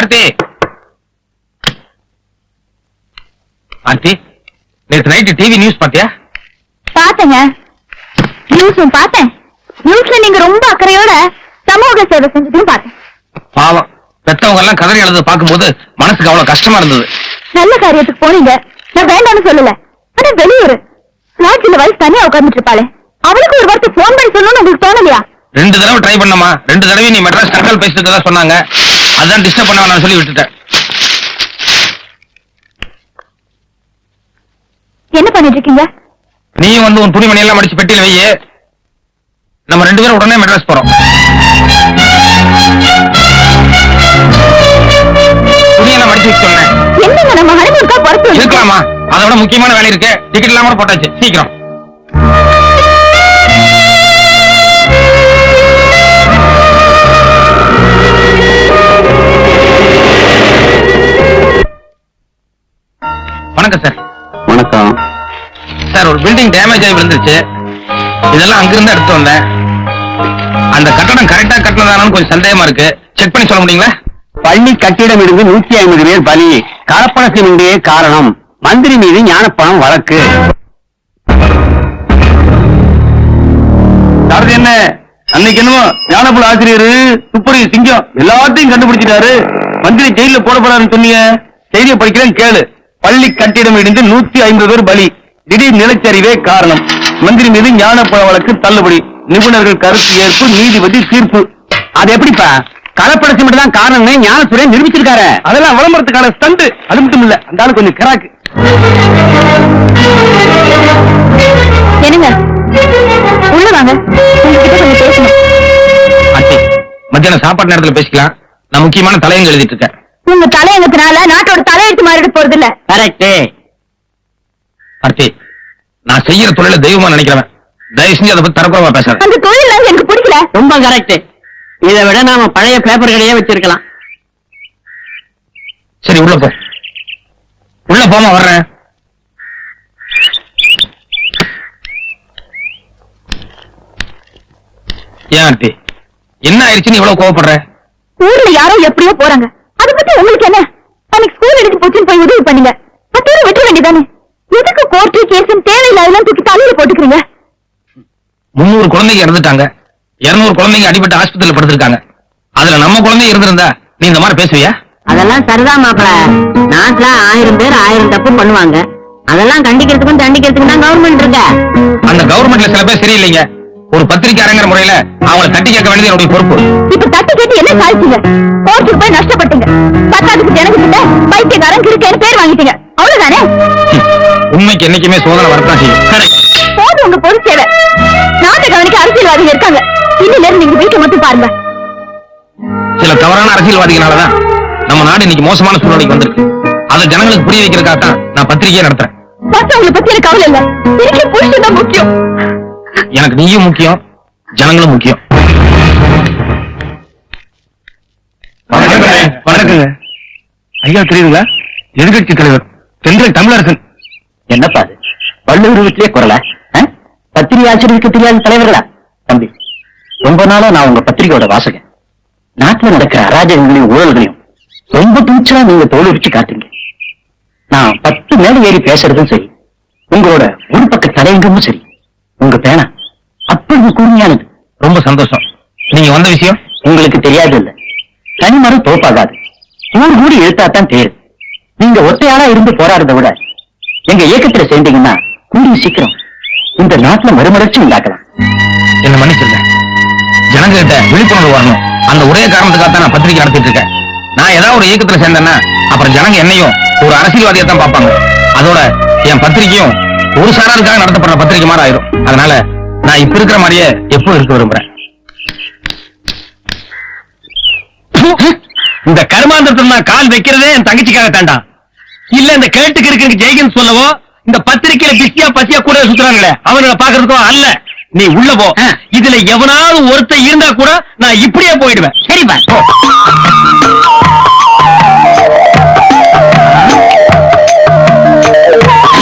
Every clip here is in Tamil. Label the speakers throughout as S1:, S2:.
S1: ஆர்த்தி. ஆர்த்தி நேற்று நைட்டு டிவி நியூஸ் பாத்தியா
S2: பார்த்தேங்க. நியூஸும் பார்த்தேன். நியூஸ்ல நீங்க ரொம்ப அக்கறையோட சமூக சேவை செஞ்சதையும் பார்த்தேன்.
S1: பாவம். பெத்தவங்க எல்லாம் கதறி எழுத பார்க்கும்போது மனசுக்கு அவ்வளவு கஷ்டமா இருந்தது.
S2: நல்ல காரியத்துக்கு போனீங்க. நான் வேண்டாம்னு சொல்லல. ஆனா வெளியூர். லாட்ஜில வயசு தனியா உட்கார்ந்துட்டு இருப்பாளே. அவளுக்கு ஒரு வார்த்தை போன் பண்ணி சொல்லணும்னு உங்களுக்கு தோணலையா?
S1: ரெண்டு தடவை ட்ரை பண்ணமா ரெண்டு தடவை நீ மெட்ராஸ் தகவல் பேசிட்டு சொன்னாங்க. அதான் டிஸ்டர்ப் பண்ண வேணாம்னு சொல்லி விட்டுட்டேன்.
S2: என்ன பண்ணிட்டு இருக்கீங்க
S1: நீயும் வந்து உன் துணிமணி எல்லாம் மடிச்சு பெட்டியில வையே. நம்ம ரெண்டு பேரும் உடனே மெட்ராஸ் போறோம். துணியெல்லாம் மடிச்சு வைக்க சொன்னேன்
S2: என்னங்க நம்ம ஹனிமூனுக்கா பொறுத்து
S1: இருக்கலாமா? அதை விட முக்கியமான வேலை இருக்கு. டிக்கெட் இல்லாம கூட போட்டாச்சு. சீக்கிரம். வணக்கம் சார்
S3: வணக்கம்.
S1: சார் ஒரு பில்டிங் டேமேஜ் ஆகி விழுந்துருச்சு. இதெல்லாம் அங்கிருந்து எடுத்து வந்தேன். அந்த கட்டடம் கரெக்டா கட்டினதானு கொஞ்சம் சந்தேகமா இருக்கு. செக் பண்ணி சொல்ல முடியுங்களா?
S3: பள்ளி கட்டிடம் இருந்து நூத்தி ஐம்பது பேர் பலி. கலப்பணத்தினுடைய காரணம். மந்திரி மீது ஞானப்பணம் வழக்கு.
S1: சாரதி என்ன? அன்னைக்கு என்னமோ ஞானபுல ஆசிரியர் துப்பறி சிங்கம் எல்லாத்தையும் கண்டுபிடிச்சிட்டாரு. மந்திரி ஜெயில போட போறாருன்னு சொன்னீங்க. செய்தியை படிக்கிறேன் கேளு. பள்ளி கட்டிடம் இடிந்து நூத்தி ஐம்பது பேர் பலி. திடீர் நிலச்சரிவே காரணம். மந்திரி மீது ஞானப்பழ வழக்கு தள்ளுபடி. நிபுணர்கள் கருத்து ஏற்பு நீதிபதி தீர்ப்பு.
S3: அது எப்படிப்பா? கலப்பட சிமெண்ட் தான் காரணம்னு ஞானசுரன் நிரூபிச்சிருக்காரு.
S1: அதெல்லாம் விளம்பரத்துக்கான ஸ்டண்ட். அது மட்டும் இல்ல அந்த ஆளு கொஞ்சம் கிராக்கு.
S2: என்னங்க? உள்ள வாங்க. உங்ககிட்ட கொஞ்சம் பேசணும்
S1: ஆண்டி மத்தியானம் சாப்பாடு நேரத்துல பேசிக்கலாம். நான் முக்கியமான தலையங்க எழுதிட்டு இருக்கேன்.
S2: உங்க தலையங்கத்தினால நாட்டோட தலையெழுத்து மாறிட போறது இல்ல
S3: கரெக்ட்
S1: நான் செய்யற தொழில தெய்வமா நினைக்கிறவன். தயவு செஞ்சு அதை பத்தி தரக்குறவா பேசாத.
S2: அந்த தொழில் எனக்கு பிடிக்கல.
S3: ரொம்ப கரெக்ட் இதை விட நாம பழைய பேப்பர் கடையே வச்சிருக்கலாம்.
S1: சரி உள்ள போ. உள்ள போமா வர்றேன். ஏன் ஆண்டி என்ன ஆயிடுச்சுன்னு இவ்வளவு கோவப்படுற?
S2: ஊர்ல யாரோ எப்படியோ போறாங்க. பத்தி உங்களுக்கு என்ன? அன்னைக்கு ஸ்கூல் எடுத்து போச்சுன்னு போய் உதவி பண்ணீங்க. பத்தோட விட்டுற வேண்டியதானே? எதுக்கு கோர்ட்டு கேஸ் தேவையில்லாதெல்லாம் தூக்கி தலையில போட்டுக்கிறீங்க?
S1: முன்னூறு குழந்தைங்க இறந்துட்டாங்க. இருநூறு குழந்தைங்க அடிபட்டு ஆஸ்பத்திரியில படுத்திருக்காங்க. அதுல நம்ம குழந்தைங்க இருந்திருந்தா நீ இந்த மாதிரி பேசுவியா?
S4: அதெல்லாம் சரிதான் மாப்பிள. நாட்டுல ஆயிரம் பேர் ஆயிரம் தப்பு பண்ணுவாங்க. அதெல்லாம் கண்டிக்கிறதுக்கும் தண்டிக்கிறதுக்கும் தான் கவர்மெண்ட் இருக்க.
S1: அந்த கவர்மெண்ட்ல சில பேர் சரியில்லைங்க. ஒரு பத்திரிக்கையாளங்கிற முறையில அவங்களை தட்டி கேட்க வேண்டியது என்னுடைய பொறுப்பு.
S2: இப்ப தட்டி கேட்டு என்ன சாதிச்சீங்க? கோர்ட்டுக்கு போய் நஷ்டப்பட்டீங்க. பத்தாதுக்கு ஜனங்க கிட்ட பைத்தியக்காரன் கிருக்கேன்னு பேர் வாங்கிட்டீங்க. அவ்வளவுதானே.
S1: உண்மைக்கு என்னைக்குமே சோதனை வரத்தான் செய்யும்.
S2: போதும் உங்க பொது சேவை. நாட்டை கவனிக்க அரசியல்வாதிகள் இருக்காங்க. இன்னில இருந்து நீங்க வீட்டை மட்டும் பாருங்க.
S1: சில தவறான அரசியல்வாதிகளாலதான் நம்ம நாடு இன்னைக்கு மோசமான சூழ்நிலைக்கு வந்திருக்கு. அதை ஜனங்களுக்கு புரிய வைக்கிறதுக்காக தான் நான் பத்திரிகையை நடத்துறேன்.
S2: மத்தவங்களை பத்தி எனக்கு கவலை இல்ல. எனக்கு புருஷன் தான் முக்கியம்.
S1: எனக்கு நீயும் முக்கியம் ஜனங்களும் முக்கியம். வணக்கங்க. ஐயா தெரியுதுங்களா எதிர்கட்சி தலைவர் தென்றல் தமிழரசன்.
S3: என்னப்பா அது? வள்ளுவர் வீட்டிலே குரல? பத்திரிகை ஆசிரியருக்கு தெரியாத தலைவர்களா? தம்பி ரொம்ப நாளா நான் உங்க பத்திரிகையோட வாசகன். நாட்டுல நடக்கிற அராஜகங்களையும் ஊழல்களையும் ரொம்ப துணிச்சலா நீங்க தோலுரிச்சு காட்டுங்க நான் பத்து மேல ஏறி பேசுறதும் சரி உங்களோட ஒரு பக்க தலையங்கமும் சரி உங்க பேனா அப்படி கூர்மையானது.
S1: ரொம்ப சந்தோஷம். நீங்க வந்த விஷயம்?
S3: உங்களுக்கு தெரியாது இல்ல. தனிமரம் தோப்பாகாது. ஊர் கூடி இழுத்தாத்தான் தேர். நீங்க ஒத்தையாளா இருந்து போராடுறத விட எங்க இயக்கத்துல சேர்ந்தீங்கன்னா கூடிய சீக்கிரம் இந்த நாட்டுல மறுமலர்ச்சி உண்டாக்கலாம்.
S1: என்ன மன்னிச்சிருங்க. ஜனங்க கிட்ட விழிப்புணர்வு வரணும். அந்த ஒரே காரணத்துக்காக தான் நான் பத்திரிக்கை நடத்திட்டு இருக்கேன். நான் ஏதாவது ஒரு இயக்கத்துல சேர்ந்தேன்னா அப்புறம் ஜனங்க என்னையும் ஒரு அரசியல்வாதியை தான் பார்ப்பாங்க. அதோட என் பத்திரிகையும் ஒரு சாராருக்காக நடத்தப்படுற பத்திரிக்கை மாதிரி ஆயிரும். அதனால நான் இப்ப இருக்கிற மாதிரியே எப்போ இருக்க விரும்புறேன். இந்த கருமாந்திரத்துல நான் கால் வைக்கிறதே என் தங்கச்சிக்காக தாண்டா இல்ல இந்த கேட்டுக்கு இருக்கு ஜெய்கன் சொல்லவோ இந்த பத்திரிக்கையில பிஸ்டியா பசியா கூட சுத்துறாங்களே அவங்கள பாக்குறதுக்கோ அல்ல. நீ உள்ள போ. இதுல எவனாவது ஒருத்தன் இருந்தா கூட நான் இப்படியே போயிடுவேன்.
S3: சரிப்பா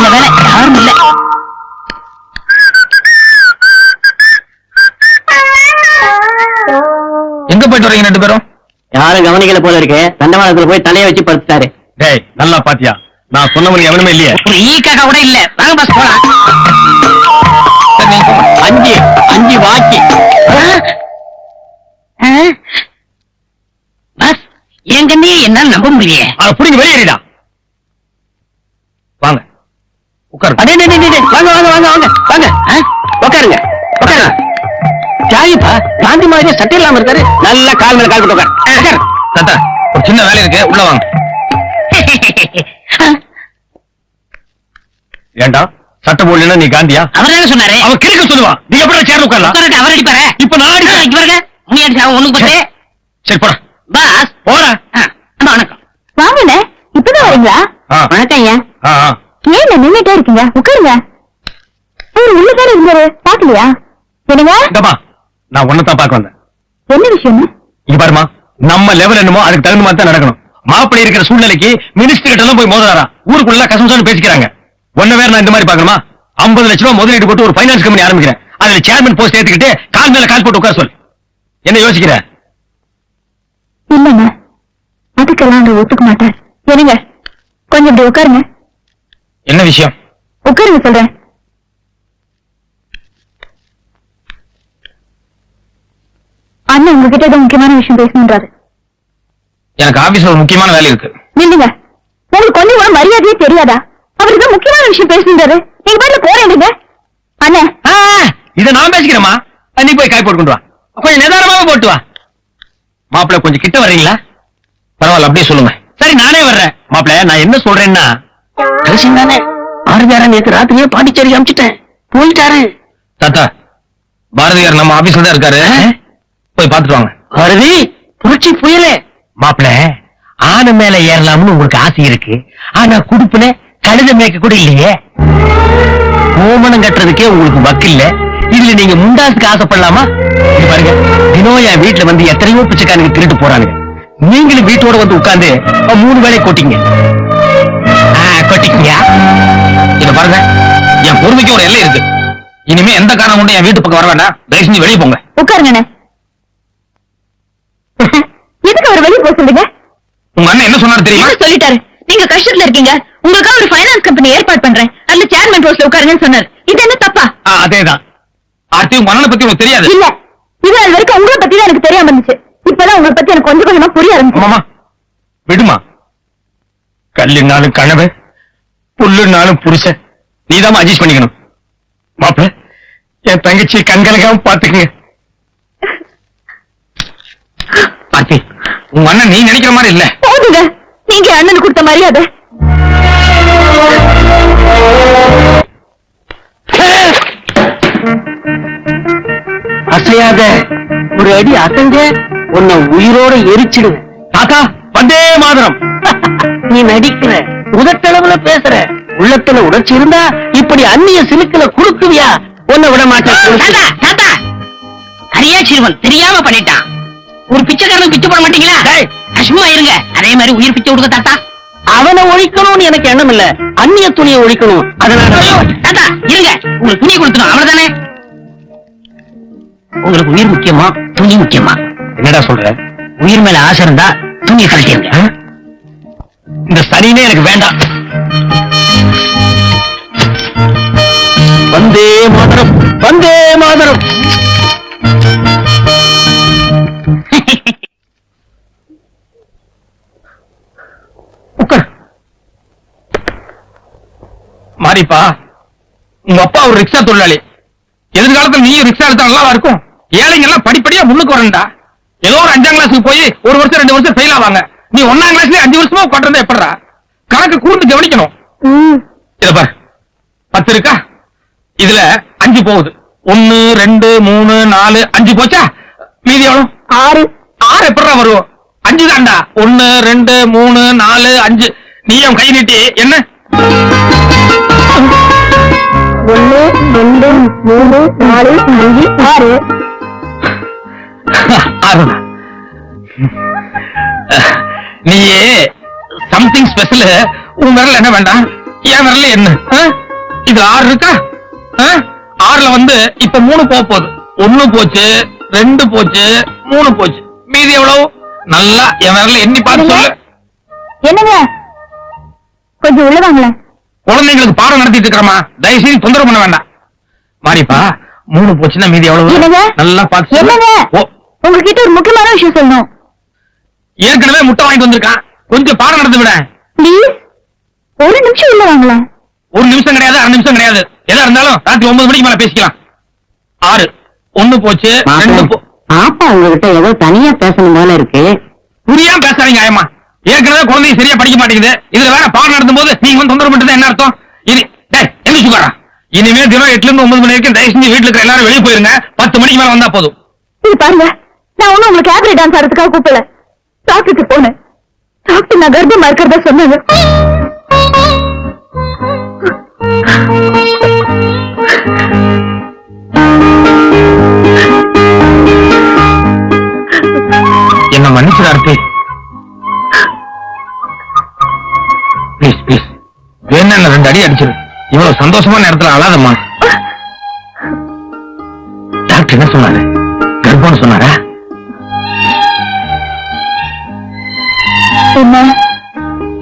S3: வேலை யாரும் இல்ல.
S1: எங்க போயிட்டு வரீங்க ரெண்டு பேரும்?
S4: கவனிக்கல போல இருக்கு. தண்டவாளத்துல போய் தலைய வச்சு படுத்துட்டாரு.
S1: டேய் நல்லா பாத்தியா? நான் சொன்னவனுக்கு எவனுமே இல்லையே.
S4: ஒரு ஈக்காக கூட இல்ல. வாங்க பஸ் போலாம். அஞ்சு அஞ்சு வாக்கி. பஸ் என் கண்ணையே என்னால நம்ப முடியலையே.
S1: புடிங்க வெளியேறிடா வாங்க. உட்காரு
S4: அடே, வாங்க வாங்க வாங்க வாங்க. வாங்க? உட்காருங்க. உட்காருங்க. ஜாயிப்பா காந்தி மாதிரியே சட்டை இல்லாம இருக்காரு. நல்லா கால் மேல கால் போட்டு உட்காரு.
S1: தாத்தா ஒரு சின்ன வேலை இருக்கு. உள்ள வாங்க. ஏண்டா சட்டை போடலன்னா நீ காந்தியா?
S4: அவர் தானே சொன்னாரு.
S1: அவன் கிறுக்க சொல்லுவான். நீ எப்படி சேர்ந்து உட்காரலாம்?
S4: உட்காரட்டு, அவர் அடிப்பாரு.
S1: இப்ப நான் அடிக்கிறேன்.
S4: இங்க பாருங்க நீ அடிச்சா ஒண்ணுக்கு பத்து.
S1: சரி போடா.
S4: பாஸ்.
S1: போறேன்
S4: அம்மா, வணக்கம்.
S2: வாங்கண்ணே இப்பதான் வரீங்களா?
S1: ஆ,
S4: வணக்கம் ஐயா.
S2: ஏன் நின்னுட்டே இருக்கீங்க? உட்காருங்க. அவர் உள்ளதானே இருந்தாரு. பாக்கலையா என்னங்க?
S1: நான் ஒன்னதான் பார்க்க வந்தேன்.
S2: என்ன விஷயம்
S1: இங்க பாருமா நம்ம லெவல் என்னமோ அதுக்கு தகுந்த மாதிரி தான் நடக்கணும். மாப்பிள்ளை இருக்கிற சூழ்நிலைக்கு மினிஸ்டர் கிட்ட எல்லாம் போய் மோதுறாரா? ஊருக்குள்ள கசம்சான்னு பேசிக்கிறாங்க. ஒன்ன வேற நான் இந்த மாதிரி பார்க்கணுமா? 50 லட்சம் ரூபாய் முதலீடு போட்டு ஒரு ஃபைனான்ஸ் கம்பெனி ஆரம்பிக்கிறேன். அதுல சேர்மன் போஸ்ட் ஏத்துக்கிட்டு கால் மேல கால் போட்டு உட்கார சொல் என்ன யோசிக்கிற?
S2: இல்லங்க. அதுக்கெல்லாம் அங்க ஒத்துக்க மாட்டார். என்னங்க? கொஞ்சம் இப்படி உட்காருங்க.
S1: என்ன விஷயம்?
S2: உட்காருங்க சொல்றேன். அண்ணன் உங்ககிட்ட ஏதோ முக்கியமான விஷயம் பேசணுன்றாரு
S1: எனக்கு ஆபீஸ்ல ஒரு முக்கியமான வேலை இருக்கு.
S2: நில்லுங்க. உங்களுக்கு கொஞ்சம் கூட மரியாதையே தெரியாதா? அவருக்கு தான் முக்கியமான விஷயம் பேசணுன்றாரு நீங்க பாட்டுல போறேன் அண்ணே.
S1: ஆ, இத நான் பேசிக்கிறேம்மா. ஆ, நீ போய் காய் போட்டு கொண்டு வா. கொஞ்சம் நிதானமாவே போட்டு வா. மாப்பிள்ளை கொஞ்சம் கிட்ட வர்றீங்களா? பரவாயில்ல அப்படியே சொல்லுங்க. சரி நானே வர்றேன். மாப்பிள்ளை நான் என்ன சொல்றேன்னா
S4: கடைசி தானே ஆறுதாரன் நேற்று ராத்திரியே பாண்டிச்சேரி அமிச்சிட்டேன். போயிட்டாரு.
S1: தாத்தா பாரதியார் நம்ம ஆபீஸ்ல தான் இருக்காரு. போய் பாத்துட்டு வாங்க.
S4: அருவி புரட்சி புயலே.
S1: மாப்பிள ஆன மேல ஏறலாம்னு உங்களுக்கு ஆசை இருக்கு. ஆனா குடுப்புல கழுத மேய்க்க கூட இல்லையே. ஓமனம் கட்டுறதுக்கே உங்களுக்கு வக்கு இல்ல. இதுல நீங்க முண்டாசுக்கு ஆசைப்படலாமா? இது பாருங்க தினம் என் வீட்டுல வந்து எத்தனையோ பிச்சைக்காரங்க திருட்டு போறானுங்க. நீங்களும் வீட்டோட வந்து உட்கார்ந்து மூணு வேலையை கொட்டிங்க கொட்டிக்கீங்க. இத பாருங்க என் பொறுமைக்கு ஒரு எல்லை இருக்கு. இனிமே எந்த காரணம் கொண்டு என் வீட்டு பக்கம் வர வேண்டாம். தயவு செஞ்சு வெளியே போங்க.
S2: உட்காருங்கண்ணே. எதுக்கு அவர் வெளியே போக சொல்றீங்க
S1: உங்க அண்ணன் என்ன சொன்னாரு தெரியுமா?
S2: சொல்லிட்டாரு? நீங்க கஷ்டத்துல இருக்கீங்க. உங்களுக்காக ஒரு ஃபைனான்ஸ் கம்பெனி ஏற்பாடு பண்றேன். அதுல சேர்மன் போஸ்ட்ல உட்காருங்கன்னு சொன்னாரு. இது என்ன தப்பா?
S1: அதேதான். ஆர்த்தி உங்க அண்ணனை பத்தி உங்களுக்கு தெரியாது.
S2: இல்ல. இது அது வரைக்கும் உங்களை பத்தி தான் எனக்கு தெரியாம இருந்துச்சு. இப்பதான் உங்களை பத்தி எனக்கு கொஞ்சம் கொஞ்சமா புரிய ஆரம்பிச்சு
S1: விடுமா? கல்லுனாலும் கனவு புல்லுனாலும் புருஷன். நீதான் அட்ஜஸ்ட் பண்ணிக்கணும். மாப்பிள்ள என் தங்கச்சி கண்கலக்காம பாத்துக்குங்க ஆர்த்தி உங்க அண்ணன் நீ நினைக்கிற மாதிரி இல்ல.
S2: போதுங்க. நீங்க அண்ணனுக்கு கொடுத்த மரியாதை.
S4: அசையாத ஒரு அடி அசைஞ்ச உன்னை உயிரோட எரிச்சிடுவேன்.
S1: தாத்தா வந்தே மாதரம்.
S4: நீ நடிக்கிற உதட்டளவுல பேசுற உள்ளத்துல உணர்ச்சி இருந்தா இப்படி அந்நிய சிலுக்குல குடுக்குவியா உன்னை விட மாட்டேன்
S5: கரியா சிறுவன் தெரியாம பண்ணிட்டான். ஒரு பிச்சைக்காரனுக்கு பிச்சை போட மாட்டீங்களா? சும்மா இருங்க. அதே மாதிரி உயிர் பிச்சை கொடுக்க தாத்தா.
S4: அவனை ஒழிக்கணும்னு எனக்கு எண்ணம் இல்ல. அந்நிய துணியை ஒழிக்கணும். அதனால
S5: தாத்தா இருங்க. உங்களுக்கு துணி கொடுத்துடும் அவ்வளவுதானே? உங்களுக்கு உயிர் முக்கியமா? துணி முக்கியமா?
S1: என்னடா சொல்ற?
S5: உயிர் மேல ஆசை இருந்தா துணியை கழட்டிருங்க
S1: ஆ? இந்த சனினே எனக்கு வேண்டாம்.
S4: வந்தே மாதரம் வந்தே மாதரம்.
S1: மாரிப்பா உங்க அப்பா ஒரு ரிக்ஷா தொழிலாளி. எதிர்காலத்துல நீ ரிக்ஷா எடுத்தா நல்லா இருக்கும்? ஏழைங்க எல்லாம் படிப்படியா முன்னுக்கு வரண்டா ஏதோ ஒரு அஞ்சாம் கிளாஸுக்கு போய் ஒரு வருஷம் ரெண்டு வருஷம் ஃபெயில் ஆவாங்க. நீ ஒன்னாம் கிளாஸ்லயே அஞ்சு வருஷமா உட்காந்துருந்தா எப்படிடா? கணக்கு கூர்ந்து கவனிக்கணும். இத பாரு. பத்து இருக்கா? இதுல அஞ்சு போகுது. ஒன்னு ரெண்டு மூணு நாலு அஞ்சு போச்சா? மீதி எவ்வளவு?
S2: ஆறு.
S1: ஆறு எப்படா வரும்? அஞ்சு தான்டா. ஒன்னு ரெண்டு மூணு நாலு அஞ்சு. நீ என் கை நீட்டி என்ன?
S2: ஒண்ணு ரெண்டு மூணு நாலு அஞ்சு ஆறு.
S1: நீயே சம்திங் ஸ்பெஷல் உன் விரல் என்ன வேண்டாம்? என் விரல் என்ன? இது ஆறு இருக்கா? ஆறுல வந்து இப்ப மூணு போக போகுது. ஒண்ணு போச்சு ரெண்டு போச்சு மூணு போச்சு. மீதி எவ்வளவு? நல்லா என் விரல எண்ணி பார்த்து சொல்லு.
S2: என்னங்க? கொஞ்சம் உள்ள வாங்களேன்.
S1: குழந்தைங்களுக்கு பாடம் நடத்திட்டு இருக்கிறமா? தயவு செய்து தொந்தரவு பண்ண வேண்டாம். மாரிப்பா மூணு போச்சுன்னா மீதி எவ்வளவு? நல்லா பார்த்து
S2: உங்ககிட்ட ஒரு முக்கியமான விஷயம் சொல்லணும்.
S1: ஏற்கனவே முட்டை வாங்கிட்டு வந்திருக்கான். கொஞ்சம் பாடம் நடந்து விட.
S2: ப்ளீஸ். ஒரு நிமிஷம் உள்ள வாங்களேன்
S1: ஒரு நிமிஷம் கிடையாது அரை நிமிஷம் கிடையாது. எதா இருந்தாலும் ராத்திரி ஒன்பது மணிக்கு மேல பேசிக்கலாம். ஆறு. ஒண்ணு போச்சு ரெண்டு போ-
S3: பாப்பா உங்ககிட்ட ஏதோ தனியா பேசணும் போல இருக்கு.
S1: புரியாம பேசாதீங்க ஆயம்மா. ஏற்கனவே குழந்தைங்க சரியா படிக்க மாட்டேங்குது. இதுல வேற பாடம் நடத்தும் போது நீங்க வந்து தொந்தரவு பண்ணிட்டு என்ன அர்த்தம்? இது டேய் என்ன சுகாரா? இனிமே தினம் எட்டுல இருந்து ஒன்பது மணி வரைக்கும் தயவு செஞ்சு வீட்டுல இருக்கிற எல்லாரும் வெளியே போயிருங்க. பத்து மணிக்கு மேல வந்தா போதும்.
S2: இது பாருங்க நான் ஒண்ணும் உங்களுக்கு ஆப்ரி டான்ஸ் ஆடுறதுக்காக கூப்பிடல. டாக்டருக்கு போனேன். டாக்டர் நான் கர்ப்பமா இருக்கிறதா சொன்னாங்க.
S1: என்ன மன்னிச்சிட ஆர்த்தி என்ன ரெண்டு அடி அடிச்சிரு. இவ்வளவு சந்தோஷமான நேரத்துல அழாதம்மா. டாக்டர் என்ன சொன்னாரு? கர்ப்பம்னு சொன்னாரா?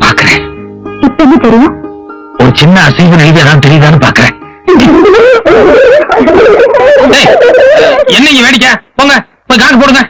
S1: பாக்குறேன்
S2: இப்ப என்ன தெரியும்?
S1: ஒரு சின்ன அசைவு நெய்தான் தெரியுதான்னு பாக்குறேன் ஏய், என்ன இங்க வேடிக்கை? போங்க போய் கணக்கு போடுங்க.